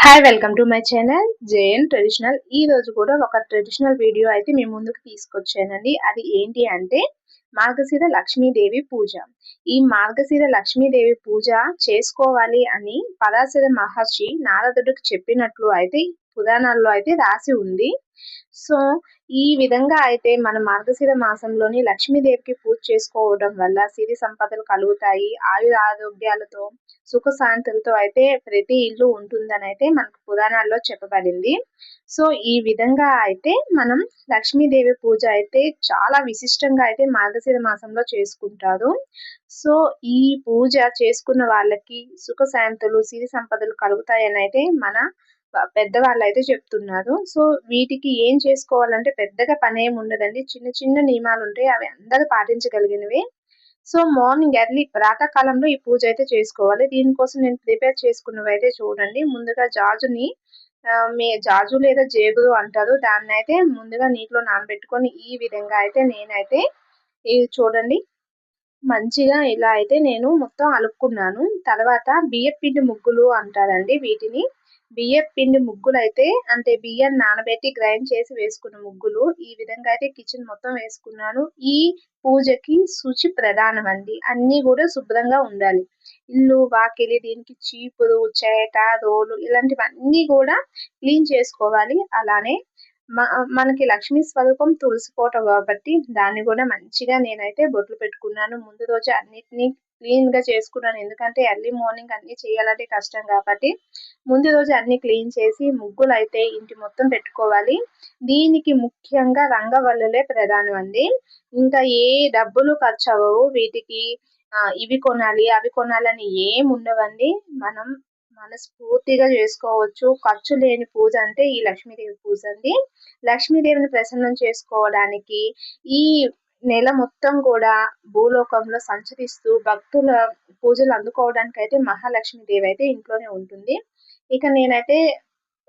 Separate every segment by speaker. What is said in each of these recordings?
Speaker 1: Hi welcome to my channel JN traditional ఈ రోజు కూడా ఒక ట్రెడిషనల్ వీడియో అయితే మేము ముందుకు తీసుకొచ్చానండి. అది ఏంటి అంటే మార్గశిర లక్ష్మీదేవి పూజ. ఈ మార్గశిర లక్ష్మీదేవి పూజ చేసుకోవాలి అని పరాశర మహర్షి నారదుడికి చెప్పినట్లు అయితే పురాణాల్లో అయితే రాసి ఉంది. సో ఈ విధంగా అయితే మన మార్గశిర మాసంలోని లక్ష్మీదేవికి పూజ చేసుకోవడం వల్ల సిరి సంపదలు కలుగుతాయి. ఆయుర ఆరోగ్యాలతో సుఖ శాంతులతో అయితే ప్రతి ఇల్లు ఉంటుందని అయితే మనకు పురాణాల్లో చెప్పబడింది. సో ఈ విధంగా అయితే మనం లక్ష్మీదేవి పూజ అయితే చాలా విశిష్టంగా అయితే మార్గశిర మాసంలో చేసుకుంటారు. సో ఈ పూజ చేసుకున్న వాళ్ళకి సుఖ శాంతులు సిరి సంపదలు కలుగుతాయని అయితే మన పెద్దవాళ్ళు అయితే చెప్తున్నారు. సో వీటికి ఏం చేసుకోవాలంటే పెద్దగా పని ఏమి ఉండదండి చిన్న చిన్న నియమాలు ఉంటాయి అవి అందరూ పాటించగలిగినవి. సో మార్నింగ్ ఎర్లీ ప్రాతకాలంలో ఈ పూజ అయితే చేసుకోవాలి. దీనికోసం నేను ప్రిపేర్ చేసుకున్నవి అయితే చూడండి. ముందుగా జాజుని మీ జాజు లేదా జేగులు అంటారు. దాన్ని అయితే ముందుగా నీటిలో నానబెట్టుకొని ఈ విధంగా అయితే నేనైతే ఇది చూడండి. మంచిగా ఇలా అయితే నేను మొత్తం అలుపుకున్నాను. తర్వాత బియ్యపిండి ముగ్గులు అంటారండి వీటిని. బియ్యం పిండి ముగ్గులు అయితే అంటే బియ్యం నానబెట్టి గ్రైండ్ చేసి వేసుకున్న ముగ్గులు. ఈ విధంగా అయితే కిచెన్ మొత్తం వేసుకున్నాను. ఈ పూజకి శుచి ప్రధానం అండి అన్నీ కూడా శుభ్రంగా ఉండాలి. ఇల్లు వాకిలి దీనికి చీపురు చేట రోలు ఇలాంటివన్నీ కూడా క్లీన్ చేసుకోవాలి. అలానే మనకి లక్ష్మీ స్వరూపం తులసికోట కాబట్టి దాన్ని కూడా మంచిగా నేనైతే బొట్లు పెట్టుకున్నాను. ముందు రోజు అన్నిటినీ క్లీన్గా చేసుకున్నాను. ఎందుకంటే ఎర్లీ మార్నింగ్ అన్ని చేయాలంటే కష్టం కాబట్టి ముందు రోజు అన్ని క్లీన్ చేసి ముగ్గులు అయితే ఇంటి మొత్తం పెట్టుకోవాలి. దీనికి ముఖ్యంగా రంగవల్లులే ప్రధానం అండి. ఇంకా ఏ డబ్బులు ఖర్చు అవ్వవు. వీటికి ఇవి కొనాలి అవి కొనాలని ఏం ఉండవండి. మనం మనస్ఫూర్తిగా చేసుకోవచ్చు. ఖర్చు లేని పూజ అంటే ఈ లక్ష్మీదేవి పూజ అండి. లక్ష్మీదేవిని ప్రసన్నం చేసుకోవడానికి ఈ నెల మొత్తం కూడా భూలోకంలో సంచరిస్తూ భక్తుల పూజలు అందుకోవడానికి అయితే మహాలక్ష్మీదేవి అయితే ఇంట్లోనే ఉంటుంది. ఇక నేనైతే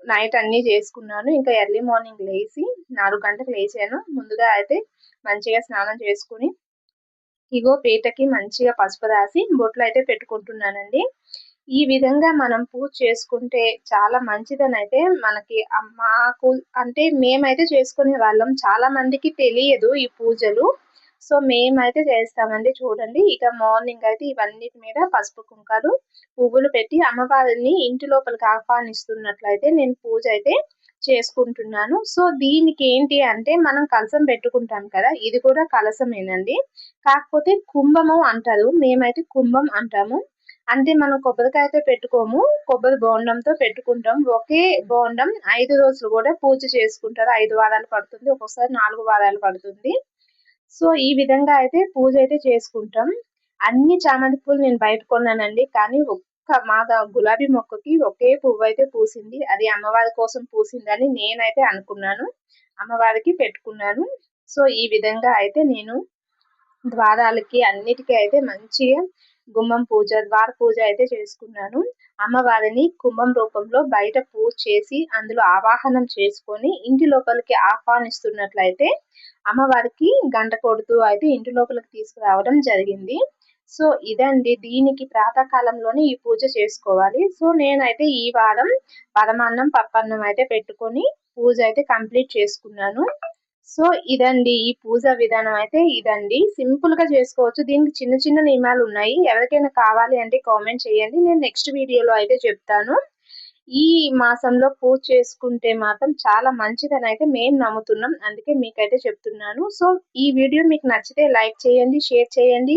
Speaker 1: నైట్ అన్నీ చేసుకున్నాను. ఇంకా ఎర్లీ మార్నింగ్ లేచి నాలుగు గంటలకు లేచాను. ముందుగా అయితే మంచిగా స్నానం చేసుకుని ఇగో పీటకి మంచిగా పసుపు రాసి బొట్లు అయితే పెట్టుకుంటున్నానండి. ఈ విధంగా మనం పూజ చేసుకుంటే చాలా మంచిదని అయితే మనకి మాకు అంటే మేమైతే చేసుకునే వాళ్ళం. చాలా మందికి తెలియదు ఈ పూజలు. సో మేమైతే చేస్తామండి. చూడండి ఇక మార్నింగ్ అయితే ఇవన్నిటి మీద పసుపు కుంకాలు పువ్వులు పెట్టి అమ్మవారిని ఇంటి లోపలికి ఆహ్వానిస్తున్నట్లయితే నేను పూజ అయితే చేసుకుంటున్నాను. సో దీనికి ఏంటి అంటే మనం కలసం పెట్టుకుంటాం కదా ఇది కూడా కలసమేనండి. కాకపోతే కుంభము అంటారు. మేమైతే కుంభం అంటాము. అంటే మనం కొబ్బరికాయతో పెట్టుకోము కొబ్బరి బోండంతో పెట్టుకుంటాం. ఒకే బోండం ఐదు రోజులు కూడా పూజ చేసుకుంటారు. ఐదు వారాలు పడుతుంది ఒక్కొక్కసారి నాలుగు వారాలు పడుతుంది. సో ఈ విధంగా అయితే పూజ అయితే చేసుకుంటాం. అన్ని చామంతి పూలు నేను బయట కొన్నానండి కానీ ఒక్క మా గులాబీ మొక్కకి ఒకే పువ్వు అయితే పూసింది. అది అమ్మవారి కోసం పూసిందని నేనైతే అనుకున్నాను. అమ్మవారికి పెట్టుకున్నాను. సో ఈ విధంగా అయితే నేను ద్వారాలకి అన్నిటికీ అయితే మంచిగా గుమ్మం పూజ ద్వార పూజ అయితే చేసుకున్నాను. అమ్మవారిని కుంభం రూపంలో బయట పూజ చేసి అందులో ఆవాహనం చేసుకొని ఇంటి లోపలికి ఆహ్వానిస్తున్నట్లయితే అమ్మవారికి గంట కొడుతూ అయితే ఇంటి లోపలికి తీసుకురావడం జరిగింది. సో ఇదండి దీనికి ప్రాతకాలంలోనే ఈ పూజ చేసుకోవాలి. సో నేనైతే ఈ వారం పరమాన్నం పప్పన్నం అయితే పెట్టుకొని పూజ అయితే కంప్లీట్ చేసుకున్నాను. సో ఇదండి ఈ పూజ విధానం అయితే ఇదండి. సింపుల్గా చేసుకోవచ్చు. దీనికి చిన్న చిన్న నియమాలు ఉన్నాయి. ఎవరికైనా కావాలి అంటే కామెంట్ చేయండి. నేను నెక్స్ట్ వీడియోలో అయితే చెప్తాను. ఈ మాసంలో పూజ చేసుకుంటే మాత్రం చాలా మంచిదని అయితే మేము నమ్ముతున్నాం. అందుకే మీకైతే చెప్తున్నాను. సో ఈ వీడియో మీకు నచ్చితే లైక్ చేయండి షేర్ చేయండి.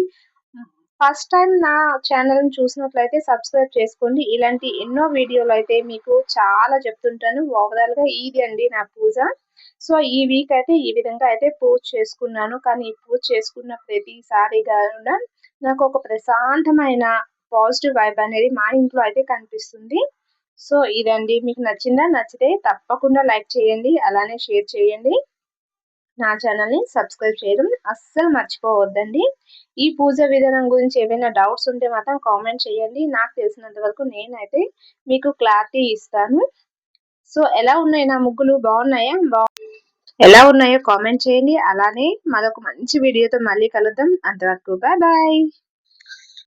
Speaker 1: ఫస్ట్ టైం నా ఛానల్ని చూసినట్లయితే సబ్స్క్రైబ్ చేసుకోండి. ఇలాంటి ఎన్నో వీడియోలు అయితే మీకు చాలా చెప్తుంటాను. ఓవరాల్గా ఇది అండి నా పూజ. సో ఈ వీక్ అయితే ఈ విధంగా అయితే పూజ చేసుకున్నాను. కానీ ఈ పూజ చేసుకున్న ప్రతిసారి కూడా నాకు ఒక ప్రశాంతమైన పాజిటివ్ వైబ్ అనేది మా ఇంట్లో అయితే కనిపిస్తుంది. సో ఇదండి. మీకు నచ్చిందా? నచ్చితే తప్పకుండా లైక్ చేయండి. అలానే షేర్ చేయండి. నా ఛానల్ని సబ్స్క్రైబ్ చేయడం అస్సలు మర్చిపోవద్దండి. ఈ పూజ విధానం గురించి ఏమైనా డౌట్స్ ఉంటే మాత్రం కామెంట్ చేయండి. నాకు తెలిసినంత వరకు నేనైతే మీకు క్లారిటీ ఇస్తాను. సో ఎలా ఉన్నాయి నా ముగ్గులు? బాగున్నాయా? బాగున్నాయి ఎలా ఉన్నాయో కామెంట్ చేయండి. అలానే మరొక మంచి వీడియోతో మళ్ళీ కలుద్దాం. అంతవరకు బాయ్ బాయ్